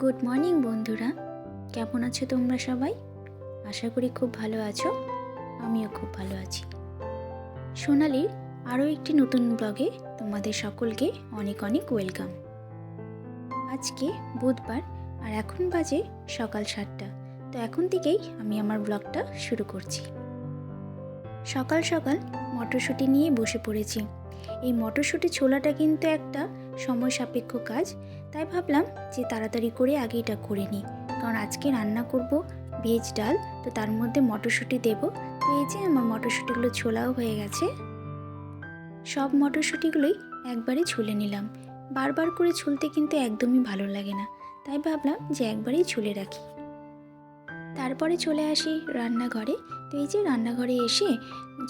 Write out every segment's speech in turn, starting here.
Good morning বন্ধুরা। কেমন আছো তোমরা সবাই? আশা করি খুব ভালো আছো। আমিও খুব ভালো আছি। সোনালির আরও একটি নতুন ব্লগে তোমাদের সকলকে অনেক অনেক ওয়েলকাম আজকে বুধবার, আর এখন বাজে সকাল সাতটা। তো এখন থেকেই আমি আমার ব্লগটা শুরু করছি। সকাল সকাল মটরশুঁটি নিয়ে বসে পড়েছি। এই মটরশুঁটি ছোলাটা কিন্তু একটা সময় সাপেক্ষ কাজ, তাই ভাবলাম যে তাড়াতাড়ি করে আগে এটা করে নিই। কারণ আজকে রান্না করব ভেজ ডাল, তো তার মধ্যে মটরশুঁটি দেব। তো এই যে আমার মটরশুঁটিগুলো ছোলাও হয়ে গেছে। সব মটরশুঁটিগুলোই একবারে ছুলে নিলাম। বারবার করে ছুলতে কিন্তু একদমই ভালো লাগে না, তাই ভাবলাম যে একবারেই ছুলে রাখি। তারপরে চলে আসি রান্নাঘরে। তো এই যে রান্নাঘরে এসে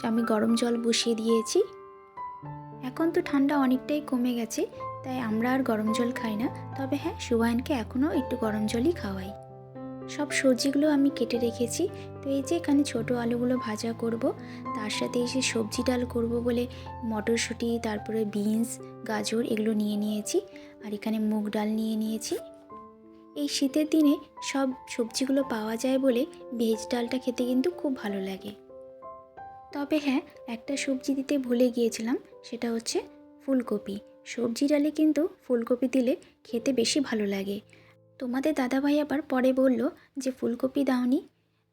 আমি গরম জল বসিয়ে দিয়েছি। এখন তো ঠান্ডা অনেকটাই কমে গেছে তাই আমরা আর গরম জল খাই না। তবে হ্যাঁ সুবায়নকে এখনও একটু গরম জলই খাওয়াই। সব সবজিগুলো আমি কেটে রেখেছি। তো এই যে এখানে ছোট আলুগুলো ভাজা করব, তার সাথে এসে সবজি ডাল করব বলে মটরশুঁটি, তারপরে বিনস, গাজর এগুলো নিয়ে নিয়েছি। আর এখানে মুগ ডাল নিয়ে নিয়েছি। এই শীতের দিনে সব সবজিগুলো পাওয়া যায় বলে ভেজ ডালটা খেতে কিন্তু খুব ভালো লাগে। তবে হ্যাঁ একটা সবজি দিতে ভুলে গিয়েছিলাম, সেটা হচ্ছে ফুলকপি। সবজি ডালে কিন্তু ফুলকপি দিলে খেতে বেশি ভালো লাগে। তোমাদের দাদাভাই আবার পরে বলল যে, ফুলকপি দাওনি।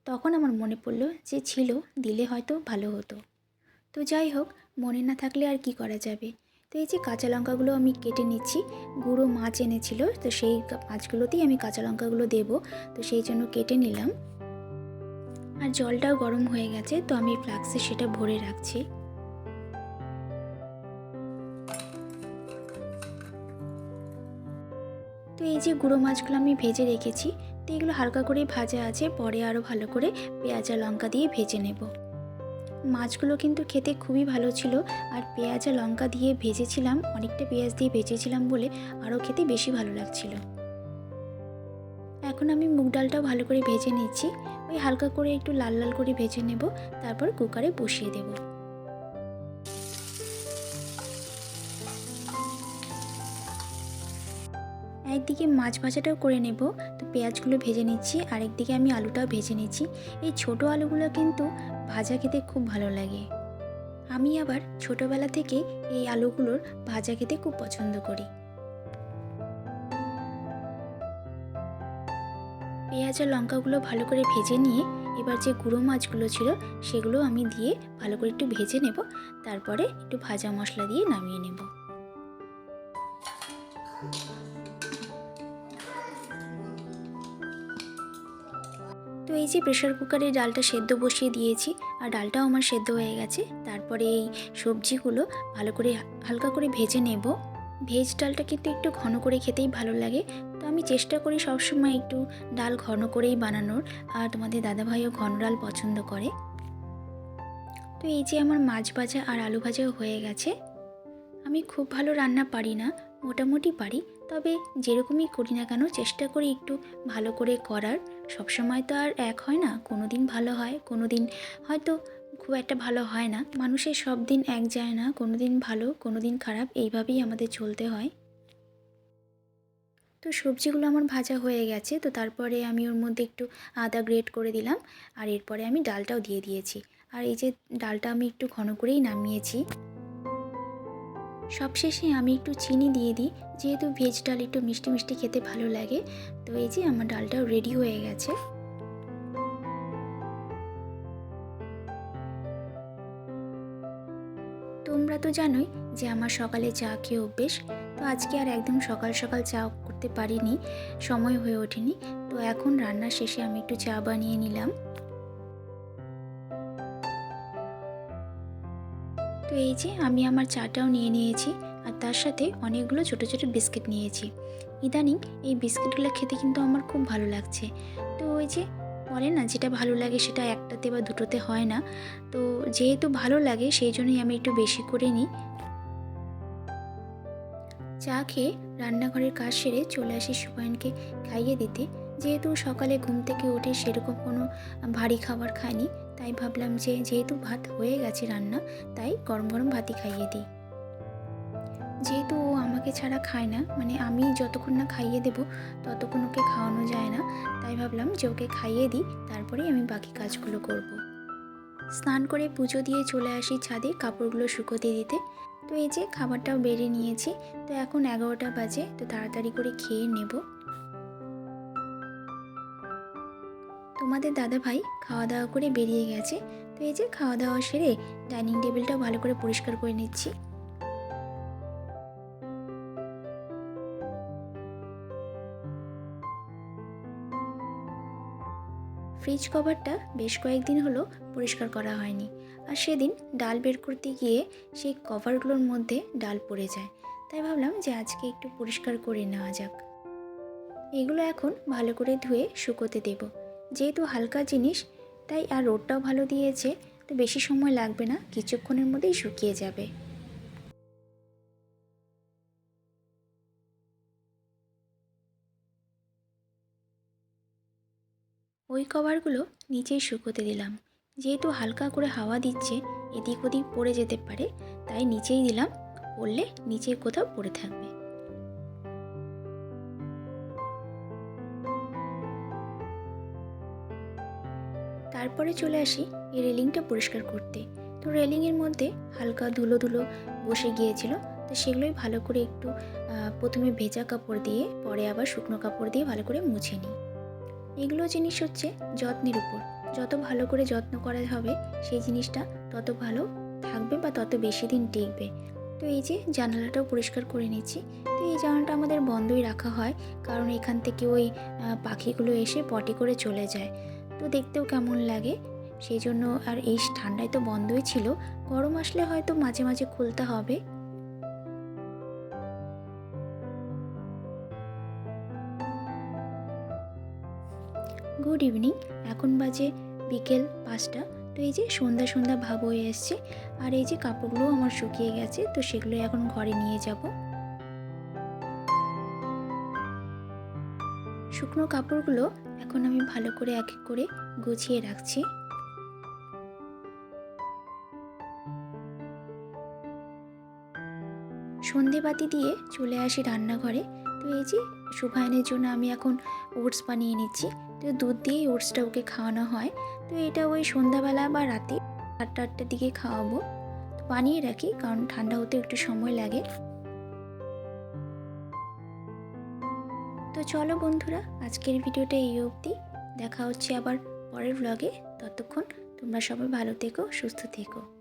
তখন আমার মনে পড়ল যে, ছিল, দিলে হয়তো ভালো হতো। তো যাই হোক, মনে না থাকলে আর কি করা যাবে? তো এই যে, কাঁচা লঙ্কাগুলো আমি কেটে নিচ্ছি, গুঁড়ো মাছ এনেছিল, তো সেই মাছগুলোতেই আমি কাঁচা লঙ্কাগুলো দেবো, তো সেই জন্য কেটে নিলাম। আর জলটাও গরম হয়ে গেছে, তো আমি ফ্লাক্সে সেটা ভরে রাখছি। তো এই যে গুঁড়ো মাছগুলো আমি ভেজে রেখেছি, তো এগুলো হালকা করে ভাজা আছে, পরে আরও ভালো করে পেঁয়াজ আর লঙ্কা দিয়ে ভেজে নেব। মাছগুলো কিন্তু খেতে খুবই ভালো ছিল, আর পেঁয়াজ আর লঙ্কা দিয়ে ভেজেছিলাম, অনেকটা পেঁয়াজ দিয়ে ভেজেছিলাম বলে আরও খেতে বেশি ভালো লাগছিল। এখন আমি মুগ ডালটাও ভালো করে ভেজে নিচ্ছি, ওই হালকা করে একটু লাল লাল করে ভেজে নেব, তারপর কুকারে বসিয়ে দেবো। একদিকে মাছ ভাজাটাও করে নেব। তো পেঁয়াজগুলো ভেজে নিচ্ছি, আর একদিকে আমি আলুটাও ভেজে নিচ্ছি। এই ছোট আলুগুলো কিন্তু ভাজা খেতে খুব ভালো লাগে। আমি আবার ছোটবেলা থেকে এই আলুগুলোর ভাজা খেতে খুব পছন্দ করি। পেঁয়াজ আর লঙ্কাগুলো ভালো করে ভেজে নিয়ে এবার যে গুঁড়ো মাছগুলো ছিল, সেগুলো আমি দিয়ে ভালো করে একটু ভেজে নেব। তারপরে একটু ভাজা মশলা দিয়ে নামিয়ে নেব। তো এই যে প্রেশার কুকারে ডালটা সেদ্ধ বসিয়ে দিয়েছি, আর ডালটাও আমার সেদ্ধ হয়ে গেছে। তারপরে এই সবজিগুলো ভালো করে হালকা করে ভেজে নেব। ভেজ ডালটা কিন্তু একটু ঘন করে খেতেই ভালো লাগে। তো আমি চেষ্টা করি সবসময় একটু ডাল ঘন করেই বানানোর, আর তোমাদের দাদাভাইও ঘন ডাল পছন্দ করে। তো এই যে আমার মাছ ভাজা আর আলু ভাজাও হয়ে গেছে। আমি খুব ভালো রান্না পারি না, মোটামুটি পারি, তবে যেরকমই করি না কেন চেষ্টা করি একটু ভালো করে করার। সবসময় তো আর এক হয় না কোনো দিন ভালো হয় কোনো দিন হয়তো খুব একটা ভালো হয় না। মানুষের সব দিন এক যায় না কোনো দিন ভালো কোনো দিন খারাপ, এইভাবেই আমাদের চলতে হয়। তো সবজিগুলো আমার ভাজা হয়ে গেছে, তো তারপরে আমি ওর মধ্যে একটু আদা গ্রেট করে দিলাম, আর এরপরে আমি ডালটাও দিয়ে দিয়েছি। আর এই যে ডালটা আমি একটু ঘন করেই নামিয়েছি। সবশেষে আমি একটু চিনি দিয়ে দিই, যেহেতু ভেজ ডাল একটু মিষ্টি মিষ্টি খেতে ভালো লাগে। তো এই যে আমার ডালটাও রেডি হয়ে গেছে। তোমরা তো জানোই যে আমার সকালে চা খেয়ে অভ্যেস। তো আজকে আর একদম সকাল সকাল চা করতে পারিনি, সময় হয়ে ওঠেনি। তো এখন রান্নার শেষে আমি একটু চা বানিয়ে নিলাম। এই যে আমি আমার চাটাও নিয়ে নিয়েছি আর তার সাথে অনেকগুলো ছোট ছোট বিস্কিট নিয়েছি। ইদানিং এই বিস্কিটগুলো খেতে কিন্তু আমার খুব ভালো লাগছে। তো ওই যে বলে না যেটা ভালো লাগে সেটা একটাতে বা দুটোতে হয় না। তো যেহেতু ভালো লাগে সেই জন্যই আমি একটু বেশি করে নিই। চা খেয়ে রান্নাঘরের কাজ সেরে চলে আসি সুবায়নকে খাইয়ে দিতে। যেহেতু সকালে ঘুম থেকে উঠে সেরকম কোনো ভারী খাবার খাইনি, তাই ভাবলাম যে যেহেতু ভাত হয়ে গেছে রান্না, তাই গরম গরম ভাতই খাইয়ে দিই। যেহেতু ও আমাকে ছাড়া খায় না মানে আমি যতক্ষণ না খাইয়ে দেবো, ততক্ষণ ওকে খাওয়ানো যায় না, তাই ভাবলাম যে ওকে খাইয়ে দিই, তারপরেই আমি বাকি কাজগুলো করব। স্নান করে পুজো দিয়ে চলে আসি ছাদে কাপড়গুলো শুকোতে দিতে। তো এই যে খাবারটাও বেড়ে নিয়েছি, তো এখন এগারোটা বাজে, তো তাড়াতাড়ি করে খেয়ে নেব। তোমাদের দাদা ভাই খাওয়া দাওয়া করে বেরিয়ে গেছে। তো এই যে খাওয়া দাওয়া সেরে ডাইনিং টেবিলটাও ভালো করে পরিষ্কার করে নিচ্ছি। ফ্রিজ কভারটা বেশ কয়েকদিন হলো পরিষ্কার করা হয়নি। আর সেদিন ডাল বের করতে গিয়ে সেই কভারগুলোর মধ্যে ডাল পড়ে যায়। তাই ভাবলাম যে আজকে একটু পরিষ্কার করে নেওয়া যাক। এগুলো এখন ভালো করে ধুয়ে শুকোতে দেব। যেহেতু হালকা জিনিস, তাই আর রোদটাও ভালো দিয়েছে, তো বেশি সময় লাগবে না, কিছুক্ষণের মধ্যেই শুকিয়ে যাবে। ওই কভারগুলো নিচেই শুকোতে দিলাম। যেহেতু হালকা করে হাওয়া দিচ্ছে, এদিক ওদিক পড়ে যেতে পারে, তাই নিচেই দিলাম, পড়লে নিচে কোথাও পড়ে থাকবে। তারপরে চলে আসি এই রেলিংটা পরিষ্কার করতে। তো রেলিংয়ের মধ্যে হালকা ধুলো ধুলো বসে গিয়েছিল, তো সেগুলোই ভালো করে একটু প্রথমে ভেজা কাপড় দিয়ে, পরে আবার শুকনো কাপড় দিয়ে ভালো করে মুছে নিই। এগুলো জিনিস হচ্ছে যত্নের উপর। যত ভালো করে যত্ন করা হবে, সেই জিনিসটা তত ভালো থাকবে বা তত বেশি দিন টিকবে। তো এই যে জানালাটাও পরিষ্কার করে নিচ্ছি। তো এই জানালাটা আমাদের বন্ধই রাখা হয়, কারণ এখান থেকে ওই পাখিগুলো এসে পটি করে চলে যায়। তো দেখতেও কেমন লাগে। সেই জন্য আর এই ঠান্ডায় তো বন্ধই ছিল। গরম আসলে হয়তো মাঝে মাঝে খুলতে হবে। গুড ইভিনিং এখন বাজে বিকেল পাঁচটা। তো এই যে সন্ধ্যা সন্ধ্যা ভাব হয়ে এসছে। আর এই যে কাপড়গুলো আমার শুকিয়ে গেছে। তো সেগুলো এখন ঘরে নিয়ে যাব। শুকনো কাপড়গুলো এখন আমি ভালো করে এক এক করে গুছিয়ে রাখছি। সন্ধেবাতি দিয়ে চলে আসি রান্নাঘরে। তো এই যে শুভায়নের জন্য আমি এখন ওটস বানিয়ে নিচ্ছি। তো দুধ দিয়েই ওটসটা ওকে খাওয়ানো হয়। তো এটা ওই সন্ধ্যাবেলা বা রাতে আটটা আটটার দিকে খাওয়াবো। বানিয়ে রাখি, কারণ ঠান্ডা হতে একটু সময় লাগে। তো চলো বন্ধুরা, আজকের ভিডিওটা এই অবধি। দেখা হচ্ছে আবার পরের ব্লগে ততক্ষণ তোমরা সবাই ভালো থেকো, সুস্থ থেকো।